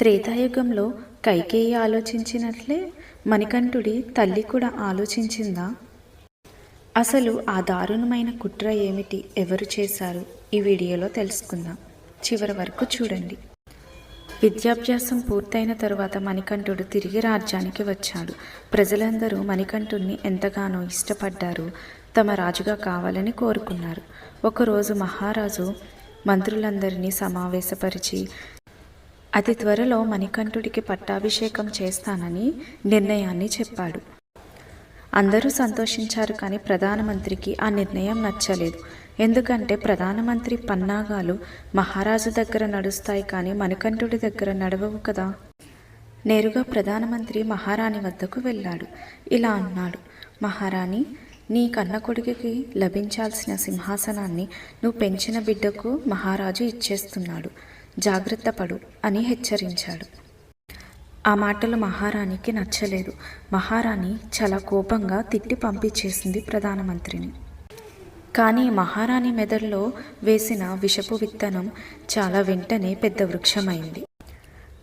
త్రేతాయుగంలో కైకేయి ఆలోచించినట్లే మణికంఠుడి తల్లి కూడా ఆలోచించిందా? అసలు ఆ దారుణమైన కుట్ర ఏమిటి? ఎవరు చేశారు? ఈ వీడియోలో తెలుసుకుందాం. చివరి వరకు చూడండి. విద్యాభ్యాసం పూర్తయిన తరువాత మణికంఠుడు తిరిగి రాజ్యానికి వచ్చాడు. ప్రజలందరూ మణికంఠుడిని ఎంతగానో ఇష్టపడ్డారు తమ రాజుగా కావాలని కోరుకున్నారు. ఒకరోజు మహారాజు మంత్రులందరినీ సమావేశపరిచి అతి త్వరలో మణికంఠుడికి పట్టాభిషేకం చేస్తానని నిర్ణయాన్ని చెప్పాడు. అందరూ సంతోషించారు కానీ ప్రధానమంత్రికి ఆ నిర్ణయం నచ్చలేదు. ఎందుకంటే ప్రధానమంత్రి పన్నాగాలు మహారాజు దగ్గర నడుస్తాయి కానీ మణికంఠుడి దగ్గర నడవవు కదా. నేరుగా ప్రధానమంత్రి మహారాణి వద్దకు వెళ్ళాడు. ఇలా అన్నాడు. మహారాణి నీ కన్న కొడుకుకి లభించాల్సిన సింహాసనాన్ని నువ్వు పెంచిన బిడ్డకు మహారాజు ఇచ్చేస్తున్నాడు. జాగ్రత్త పడు అని హెచ్చరించాడు. ఆ మాటలు మహారాణికి నచ్చలేదు. మహారాణి చాలా కోపంగా తిట్టి పంపించేసింది ప్రధానమంత్రిని. కానీ మహారాణి మెదడులో వేసిన విషపు విత్తనం చాలా వెంటనే పెద్ద వృక్షమైంది.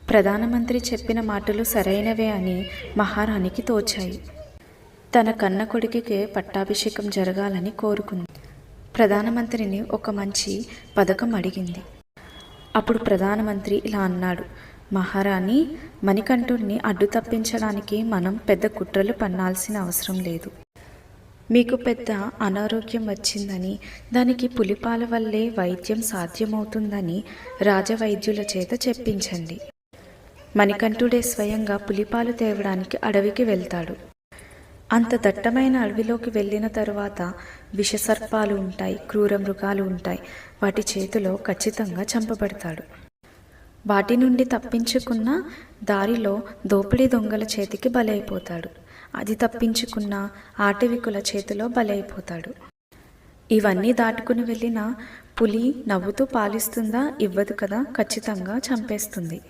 ప్రధానమంత్రి చెప్పిన మాటలు సరైనవే అని మహారాణికి తోచాయి. తన కన్న కొడుకుకే పట్టాభిషేకం జరగాలని కోరుకుంది. ప్రధానమంత్రిని ఒక మంచి పథకం అడిగింది. అప్పుడు ప్రధానమంత్రి ఇలా అన్నాడు మహారాణి మణికంఠుడిని అడ్డు తప్పించడానికి మనం పెద్ద కుట్రలు పన్నాల్సిన అవసరం లేదు. మీకు పెద్ద అనారోగ్యం వచ్చిందని దానికి పులిపాల వల్లే వైద్యం సాధ్యమవుతుందని రాజవైద్యుల చేత చెప్పించండి. మణికంఠుడే స్వయంగా పులిపాలు తేవడానికి అడవికి వెళ్తాడు. అంత దట్టమైన అడవిలోకి వెళ్ళిన తరువాత విషసర్పాలు ఉంటాయి క్రూర మృగాలు ఉంటాయి. వాటి చేతిలో ఖచ్చితంగా చంపబడతాడు. వాటి నుండి తప్పించుకున్న దారిలో దోపిడీ దొంగల చేతికి బలైపోతాడు. అది తప్పించుకున్న ఆటవికుల చేతిలో బలైపోతాడు. ఇవన్నీ దాటుకుని వెళ్ళిన పులి నవ్వుతూ పాలిస్తుందా ఇవ్వదు కదా ఖచ్చితంగా చంపేస్తుంది.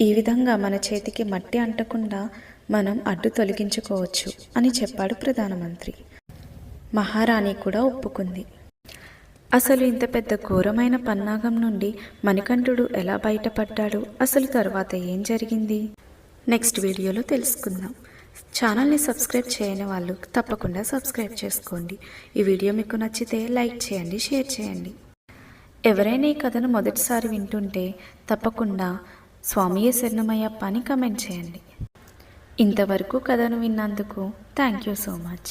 ఈ విధంగా మన చేతికి మట్టి అంటకుండా మనం అడ్డు తొలగించుకోవచ్చు అని చెప్పాడు ప్రధానమంత్రి. మహారాణి కూడా ఒప్పుకుంది. అసలు ఇంత పెద్ద ఘోరమైన పన్నాగం నుండి మణికంఠుడు ఎలా బయటపడ్డాడు? అసలు తర్వాత ఏం జరిగింది? నెక్స్ట్ వీడియోలో తెలుసుకుందాం. ఛానల్ని సబ్స్క్రైబ్ చేయని వాళ్ళు తప్పకుండా సబ్స్క్రైబ్ చేసుకోండి. ఈ వీడియో మీకు నచ్చితే లైక్ చేయండి షేర్ చేయండి. ఎవరైనా ఈ కథను మొదటిసారి వింటుంటే తప్పకుండా స్వామియే శరణమయ్యప్ప అని కమెంట్ చేయండి. ఇంతవరకు కథను విన్నందుకు థ్యాంక్ యూ సో మచ్